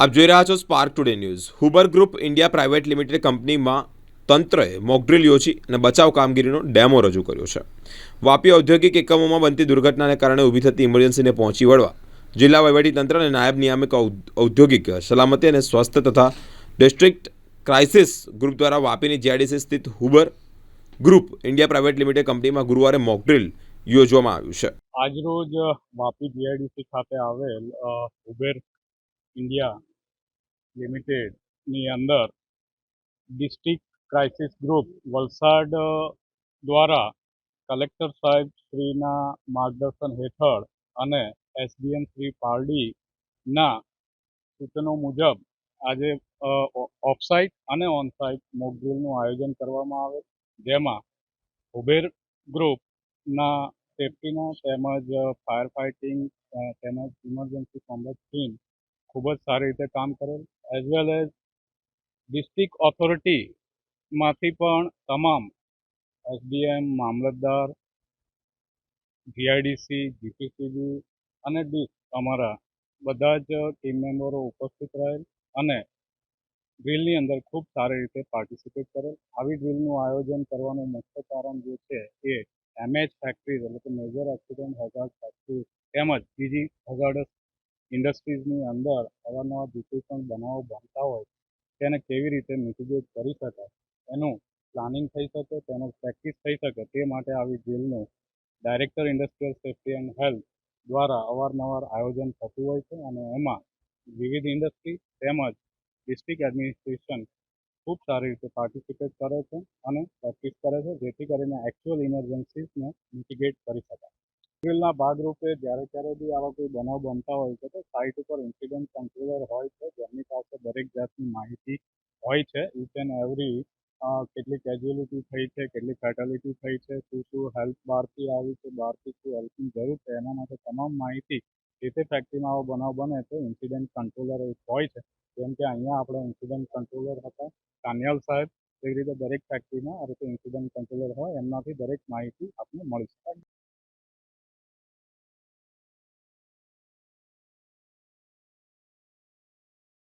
આપ જોઈ રહ્યા છો spark today news Huber group India private limited કંપનીમાં તંત્રએ મોકડ્રીલ યોજી અને બચાવ કામગીરીનો ડેમો રજૂ કર્યો છે. વાપી ઔદ્યોગિક એકમોમાં બનતી દુર્ઘટનાને કારણે ઊભી થતી ઇમરજન્સીને પહોંચી વળવા જિલ્લા વહીવટીતંત્ર અને નાયબ નિયામક ઔદ્યોગિક સલામતી અને સ્વાસ્થ્ય તથા ડિસ્ટ્રિક્ટ ક્રાઇસિસ ગ્રુપ દ્વારા વાપીની જીઆઈડીસી સ્થિત Huber group India private limited કંપનીમાં ગુરુવારે મોકડ્રીલ યોજવામાં આવ્યું છે. આજરોજ વાપી જીઆઈડીસી ખાતે આવેલ ઉબેર ઇન્ડિયા લિમિટેડની અંદર ડિસ્ટ્રિક્ટ ક્રાઇસિસ ગ્રુપ વલસાડ દ્વારા કલેક્ટર સાહેબ શ્રીના માર્ગદર્શન હેઠળ અને એસડીએમ શ્રી પારડીના સૂચનો મુજબ આજે ઓફસાઇટ અને ઓનસાઇટ મોક ડ્રીલનું આયોજન કરવામાં આવે. જેમાં ઉબેર ગ્રુપના સેફટીના તેમજ ફાયર ફાઇટિંગ તેમજ ઇમરજન્સી કોમ્બેટ ટીમ ખૂબ જ સારી રીતે કામ કરેલ એઝ વેલ એઝ ડિસ્ટ્રિક્ટ ઓથોરિટીમાંથી પણ તમામ એસડીએમ મામલતદાર જીઆઈડીસી જીપીસીબી અને ડીસ અમારા બધા જ ટીમ મેમ્બરો ઉપસ્થિત રહેલ અને ડ્રીલની અંદર ખૂબ સારી રીતે પાર્ટિસિપેટ કરેલ. આવી ડ્રીલનું આયોજન કરવાનું મુખ્ય કારણ જે છે એ એમએચ ફેક્ટરીઝ એટલે કે મેજર એક્સિડન્ટ હઝાર્ડ ફેક્ટરી તેમજ બીજી હઝાર્ડસ ઇન્ડસ્ટ્રીઝની અંદર અવારનવાર જેટલી પણ બનાવો બનતા હોય, તેને કેવી રીતે મિટિગેટ કરી શકાય, એનું પ્લાનિંગ થઈ શકે, તેનું પ્રેક્ટિસ થઈ શકે, તે માટે આવી જેલનું director industrial safety and health દ્વારા અવારનવાર આયોજન થતું હોય છે અને એમાં વિવિધ ઇન્ડસ્ટ્રી તેમજ ડિસ્ટ્રિક્ટ એડમિનિસ્ટ્રેશન ખૂબ સારી રીતે પાર્ટિસિપેટ કરે છે અને પ્રેક્ટિસ કરે છે, જેથી કરીને એક્ચ્યુઅલ ઇમરજન્સીસને મિટિગેટ કરી શકાય. ડ્રીલના ભાગરૂપે જ્યારે ત્યારે બી આવા કોઈ બનાવ બનતા હોય છે તો સાઇટ ઉપર ઇન્સિડન્ટ કંટ્રોલર હોય છે. જેમની પાસે દરેક જાતની માહિતી હોય છે. ઇચ એન્ડ એવરી કેટલી કેજ્યુઅલિટી થઈ છે, કેટલી ફેટાલિટી થઈ છે, શું શું હેલ્પ બહારથી આવી છે, બહારથી શું હેલ્પની જરૂર છે, એના માટે તમામ માહિતી જે તે ફેક્ટરીમાં આવો બનાવ બને તો ઇન્સિડન્ટ કંટ્રોલર એક હોય છે. જેમ કે અહીંયા આપણે ઇન્સિડન્ટ કંટ્રોલર હતા કાન્યાલ સાહેબ. એવી રીતે દરેક ફેક્ટરીમાં આ રીતે ઇન્સિડન્ટ કંટ્રોલર હોય, એમનાથી દરેક માહિતી આપને મળી શકે.